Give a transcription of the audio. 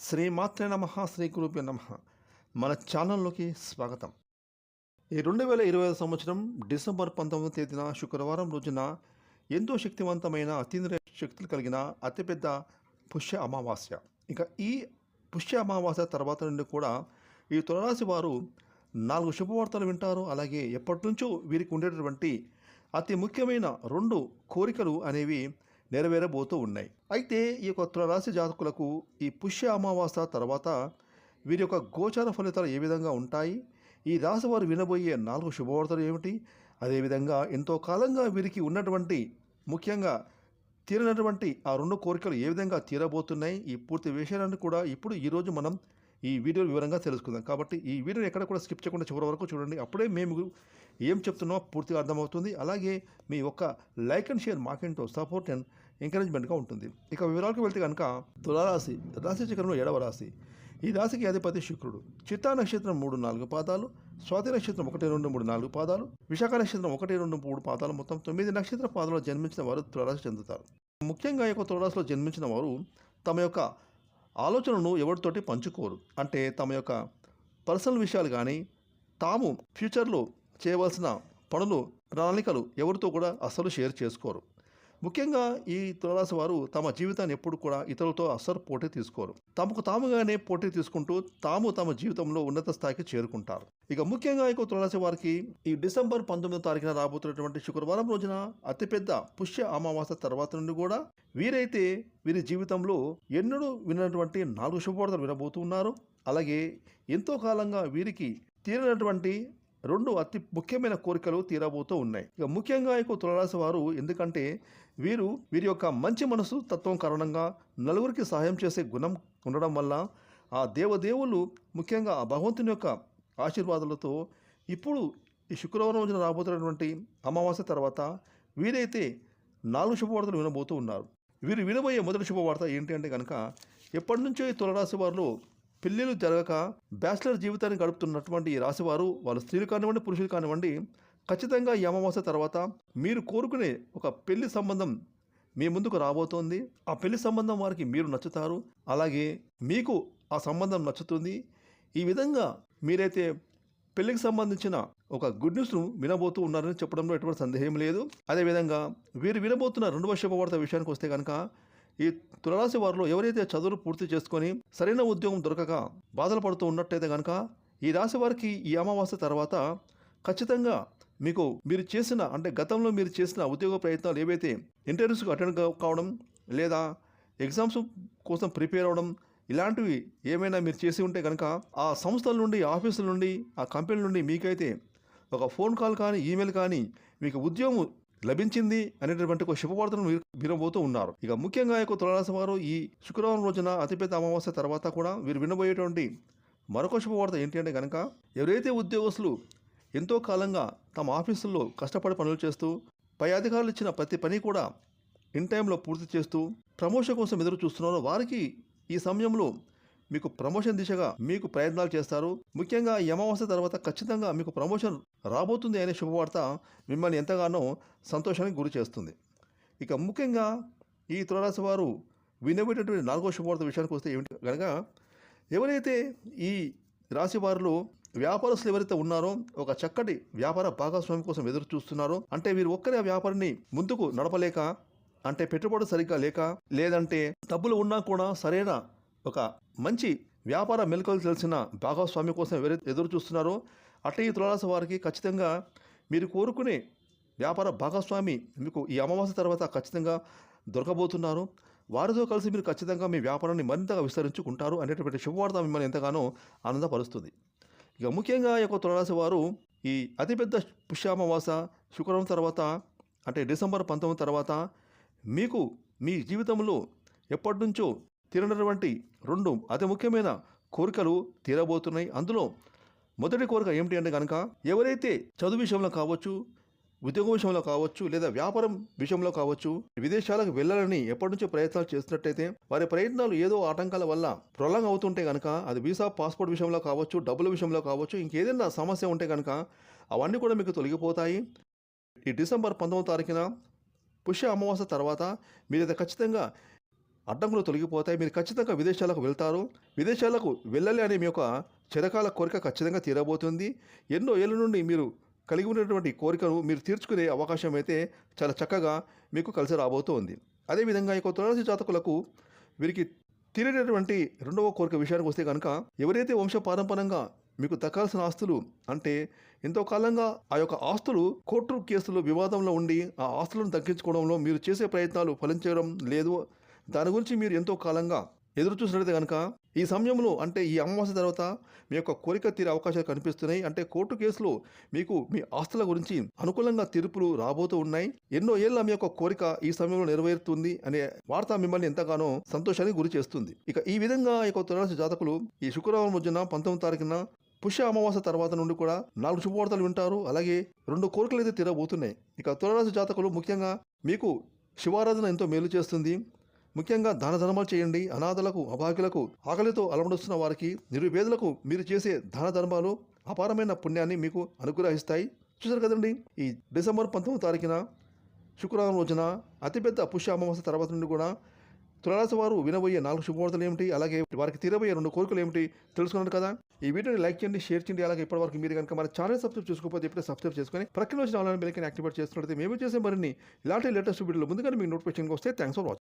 శ్రీమాత్రే నమ శ్రీ గురుభ్య నమ. మన ఛానల్లోకి స్వాగతం. ఈ రెండు వేల ఇరవై ఐదు సంవత్సరం డిసెంబర్ పంతొమ్మిదవ తేదీన శుక్రవారం రోజున ఎంతో శక్తివంతమైన అతీంద్రియ శక్తులు కలిగిన అతిపెద్ద పుష్య అమావాస్య. ఇక ఈ పుష్య అమావాస్య తర్వాత నుండి కూడా ఈ తులరాశి వారు నాలుగు శుభవార్తలు వింటారు. అలాగే ఎప్పటి నుంచో వీరికి ఉండేటటువంటి అతి ముఖ్యమైన రెండు కోరికలు అనేవి నెరవేరబోతూ ఉన్నాయి. అయితే ఈ యొక్క తులరాశి జాతకులకు ఈ పుష్య అమావాస్య తర్వాత వీరి యొక్క గోచార ఫలితాలు ఏ విధంగా ఉంటాయి? ఈ రాశి వారు వినబోయే నాలుగు శుభవార్తలు ఏమిటి? అదేవిధంగా ఎంతో కాలంగా వీరికి ఉన్నటువంటి ముఖ్యంగా తీరినటువంటి ఆ రెండు కోరికలు ఏ విధంగా తీరబోతున్నాయి? ఈ పూర్తి విషయాలను కూడా ఇప్పుడు ఈరోజు మనం ఈ వీడియో వివరంగా తెలుసుకుందాం. కాబట్టి ఈ వీడియోని ఎక్కడ కూడా స్కిప్ చేయకుండా చివరి వరకు చూడండి. అప్పుడే మేము ఏం చెప్తున్నామో పూర్తిగా అర్థమవుతుంది. అలాగే మీ ఒక్క లైక్ అండ్ షేర్ మాకెంటో సపోర్ట్ అండ్ ఎంకరేజ్మెంట్గా ఉంటుంది. ఇక వివరాలకు వెళ్తే కనుక తులారాశి రాశి చక్రంలో ఏడవ రాశి. ఈ రాశికి అధిపతి శుక్రుడు. చిత్తా నక్షత్రం మూడు నాలుగు పాదాలు స్వాతి నక్షత్రం ఒకటి రెండు మూడు నాలుగు పాదాలు విశాఖ నక్షత్రం ఒకటి రెండు మూడు పాదాలు మొత్తం తొమ్మిది నక్షత్ర పాదాలు జన్మించిన వారు తులరాశి చెందుతారు. ముఖ్యంగా యొక్క తులరాశిలో జన్మించిన వారు తమ యొక్క ఆలోచనను ఎవరితోటి పంచుకోరు. అంటే తమ యొక్క పర్సనల్ విషయాలు కానీ తాము ఫ్యూచర్లో చేయవలసిన పనులు ప్రణాళికలు ఎవరితో కూడా అస్సలు షేర్ చేసుకోరు. ముఖ్యంగా ఈ తులరాశి వారు తమ జీవితాన్ని ఎప్పుడు కూడా ఇతరులతో అస్సలు పోటీ తీసుకోరు. తమకు తాముగానే పోటీ తీసుకుంటూ తాము తమ జీవితంలో ఉన్నత స్థాయికి చేరుకుంటారు. ఇక ముఖ్యంగా ఇక తులరాశి వారికి ఈ డిసెంబర్ పంతొమ్మిదో తారీఖున రాబోతున్నటువంటి శుక్రవారం రోజున అతిపెద్ద పుష్య అమావాస్య తర్వాత నుండి కూడా వీరైతే వీరి జీవితంలో ఎన్నడూ వినటువంటి నాలుగు శుభవార్తలు వినబోతున్నారు అలాగే ఎంతో కాలంగా వీరికి తీరినటువంటి రెండు అతి ముఖ్యమైన కోరికలు తీరబోతూ ఉన్నాయి. ఇక ముఖ్యంగా ఎక్కువ తులరాశి వారు ఎందుకంటే వీరు వీరి యొక్క మంచి మనసు తత్వం కారణంగా నలుగురికి సహాయం చేసే గుణం ఉండడం వల్ల ఆ దేవదేవులు ముఖ్యంగా ఆ భగవంతుని యొక్క ఆశీర్వాదాలతో ఇప్పుడు ఈ శుక్రవారం రోజున రాబోతున్నటువంటి అమావాస్య తర్వాత వీరైతే నాలుగు శుభవార్తలు వినబోతూ ఉన్నారు. వీరు వినబోయే మొదటి శుభవార్త ఏంటి అంటే కనుక ఎప్పటి నుంచో ఈ తులరాశి వారిలో పెళ్ళిళ్ళు జరగక బ్యాచిలర్ జీవితాన్ని గడుపుతున్నటువంటి ఈ రాశివారు వాళ్ళు స్త్రీలు కానివ్వండి పురుషులు కానివ్వండి ఖచ్చితంగా ఈ అమావాస్య తర్వాత మీరు కోరుకునే ఒక పెళ్ళి సంబంధం మీ ముందుకు రాబోతోంది. ఆ పెళ్ళి సంబంధం వారికి మీరు నచ్చుతారు. అలాగే మీకు ఆ సంబంధం నచ్చుతుంది. ఈ విధంగా మీరైతే పెళ్ళికి సంబంధించిన ఒక గుడ్ న్యూస్ను వినబోతూ ఉన్నారని చెప్పడంలో ఎటువంటి సందేహం లేదు. అదేవిధంగా వీరు వినబోతున్న రెండవ శుభవార్త విషయానికి వస్తే కనుక ఈ తులరాశి వారిలో ఎవరైతే చదువులు పూర్తి చేసుకొని సరైన ఉద్యోగం దొరకక బాధలు పడుతూ ఉన్నట్టయితే కనుక ఈ రాశి వారికి ఈ అమావాస్య తర్వాత ఖచ్చితంగా మీకు మీరు చేసిన అంటే గతంలో మీరు చేసిన ఉద్యోగ ప్రయత్నాలు ఏవైతే ఇంటర్వ్యూస్కి అటెండ్ కావడం లేదా ఎగ్జామ్స్ కోసం ప్రిపేర్ అవ్వడం ఇలాంటివి ఏమైనా మీరు చేసి ఉంటే కనుక ఆ సంస్థల నుండి ఆఫీసుల నుండి ఆ కంపెనీల నుండి మీకైతే ఒక ఫోన్ కాల్ కానీ ఈమెయిల్ కానీ మీకు ఉద్యోగం లభించింది అనేటటువంటి ఒక శుభవార్తను వినబోతూ ఉన్నారు. ఇక ముఖ్యంగా యొక్క తులరాశి వారు ఈ శుక్రవారం రోజున అతిపెద్ద అమావాస్య తర్వాత కూడా వీరు వినబోయేటువంటి మరొక శుభవార్త ఏంటి అంటే కనుక ఎవరైతే ఉద్యోగస్తులు ఎంతో కాలంగా తమ ఆఫీసుల్లో కష్టపడి పనులు చేస్తూ పై అధికారులు ఇచ్చిన ప్రతి పని కూడా ఇన్ టైంలో పూర్తి చేస్తూ ప్రమోషన్ కోసం ఎదురు చూస్తున్నారో వారికి ఈ సమయంలో మీకు ప్రమోషన్ దిశగా మీకు ప్రయత్నాలు చేస్తారు. ముఖ్యంగా ఈ అమావాస్య తర్వాత ఖచ్చితంగా మీకు ప్రమోషన్ రాబోతుంది అనే శుభవార్త మిమ్మల్ని ఎంతగానో సంతోషానికి గురి చేస్తుంది. ఇక ముఖ్యంగా ఈ తులరాశి వారు వినబడేటువంటి నాలుగో శుభవార్త విషయానికి వస్తే ఏమిటి? కనుక ఎవరైతే ఈ రాశి వారిలో వ్యాపారస్తులు ఎవరైతే ఉన్నారో ఒక చక్కటి వ్యాపార భాగస్వామి కోసం ఎదురు చూస్తున్నారో అంటే వీరు ఒక్కరే ఆ వ్యాపారాన్ని ముందుకు నడపలేక అంటే పెట్టుబడి సరిగ్గా లేక లేదంటే డబ్బులు ఉన్నా కూడా సరైన ఒక మంచి వ్యాపార మెలకువలు తెలిసిన భాగస్వామి కోసం ఎవరైతే ఎదురు చూస్తున్నారో అట్లా ఈ తులారాశి వారికి ఖచ్చితంగా మీరు కోరుకునే వ్యాపార భాగస్వామి మీకు ఈ అమావాస్య తర్వాత ఖచ్చితంగా దొరకబోతున్నారు. వారితో కలిసి మీరు ఖచ్చితంగా మీ వ్యాపారాన్ని మరింతగా విస్తరించుకుంటారు అనేటువంటి శుభవార్త మిమ్మల్ని ఎంతగానో ఆనందపరుస్తుంది. ఇక ముఖ్యంగా ఈ యొక్క తులరాశి వారు ఈ అతిపెద్ద పుష్యామావాస శుక్రవారం తర్వాత అంటే డిసెంబర్ పంతొమ్మిది తర్వాత మీకు మీ జీవితంలో ఎప్పటి నుంచో తీరనటువంటి రెండు అతి ముఖ్యమైన కోరికలు తీరబోతున్నాయి. అందులో మొదటి కోరిక ఏమిటి అంటే కనుక ఎవరైతే చదువు విషయంలో కావచ్చు ఉద్యోగం విషయంలో కావచ్చు లేదా వ్యాపారం విషయంలో కావచ్చు విదేశాలకు వెళ్ళాలని ఎప్పటి నుంచో ప్రయత్నాలు చేస్తున్నట్టయితే వారి ప్రయత్నాలు ఏదో ఆటంకాల వల్ల ప్రొలంగ్ అవుతుంటే కనుక అది వీసా పాస్పోర్ట్ విషయంలో కావచ్చు డబ్బుల విషయంలో కావచ్చు ఇంకేదైనా సమస్య ఉంటే కనుక అవన్నీ కూడా మీకు తొలగిపోతాయి. ఈ డిసెంబర్ పంతొమ్మిది తారీఖున పుష్య అమావాస్య తర్వాత మీరైతే ఖచ్చితంగా అడ్డంకులు తొలగిపోతాయి. మీరు ఖచ్చితంగా విదేశాలకు వెళ్తారు. విదేశాలకు వెళ్ళాలి అనే మీ యొక్క చిరకాల కోరిక ఖచ్చితంగా తీరబోతుంది. ఎన్నో ఏళ్ళ నుండి మీరు కలిగి ఉన్నటువంటి కోరికను మీరు తీర్చుకునే అవకాశం అయితే చాలా చక్కగా మీకు కలిసి రాబోతోంది. అదేవిధంగా ఈ యొక్క తులసి జాతకులకు వీరికి తీరేటటువంటి రెండవ కోరిక విషయానికి వస్తే కనుక ఎవరైతే వంశపారంపరంగా మీకు దక్కాల్సిన ఆస్తులు అంటే ఎంతో కాలంగా ఆ యొక్క ఆస్తులు కోర్టు కేసులు వివాదంలో ఉండి ఆ ఆస్తులను దక్కించుకోవడంలో మీరు చేసే ప్రయత్నాలు ఫలించడం లేదు. దాని గురించి మీరు ఎంతో కాలంగా ఎదురు చూసినట్లయితే కనుక ఈ సమయంలో అంటే ఈ అమావాస్య తర్వాత మీ యొక్క కోరిక తీరే అవకాశాలు కనిపిస్తున్నాయి. అంటే కోర్టు కేసులో మీకు మీ ఆస్తుల గురించి అనుకూలంగా తీర్పులు రాబోతూ ఉన్నాయి. ఎన్నో ఏళ్ళ మీ యొక్క కోరిక ఈ సమయంలో నెరవేరుతుంది అనే వార్త మిమ్మల్ని ఎంతగానో సంతోషానికి గురి చేస్తుంది. ఇక ఈ విధంగా ఈ యొక్క తులసి జాతకులు ఈ శుక్రవారం రోజున పంతొమ్మిది తారీఖున పుష్య అమావాస్య తర్వాత నుండి కూడా నాలుగు శుభవార్తలు వింటారు. అలాగే రెండు కోరికలు అయితే తీరబోతున్నాయి. ఇక తులరాశి జాతకులు ముఖ్యంగా మీకు శివారాధన ఎంతో మేలు చేస్తుంది. ముఖ్యంగా దాన ధర్మాలు చేయండి అనాథలకు అభాగ్యులకు ఆకలితో అలమడుస్తున్న వారికి నిరుపేదలకు మీరు చేసే దాన ధర్మాలు అపారమైన పుణ్యాన్ని మీకు అనుగ్రహిస్తాయి. చూసారు కదండి? ఈ డిసెంబర్ పంతొమ్మిది తారీఖున శుక్రవారం రోజున అతిపెద్ద పుష్య అమావాస్య తర్వాత నుండి కూడా తులరాశి వారు వినబోయే నాలుగు శుభవార్తలు ఏమిటి? అలాగే వారికి తీరబోయే రెండు కోరికలు ఏమిటి? తెలుసుకున్నారు కదా? ఈ వీడియోని లైక్ చేయండి షేర్ చేయండి. అలాగే ఇప్పటివరకు మీరు కనుక మన ఛానల్ సబ్స్క్రైబ్ చేసుకోకపోతే ఇప్పుడే సబ్స్క్రైబ్ చేసుకొని ప్రక్కన వచ్చిన ఆన్లైన్ బెల్కని యాక్టివేట్ చేస్తున్నట్లయితే మేము చేసే మరిన్ని ఇలాంటి లేటెస్ట్ వీడియోలు ముందుగానే మీకు నోటిఫికేషన్ వస్తే థ్యాంక్స్ ఫర్ వాచింగ్.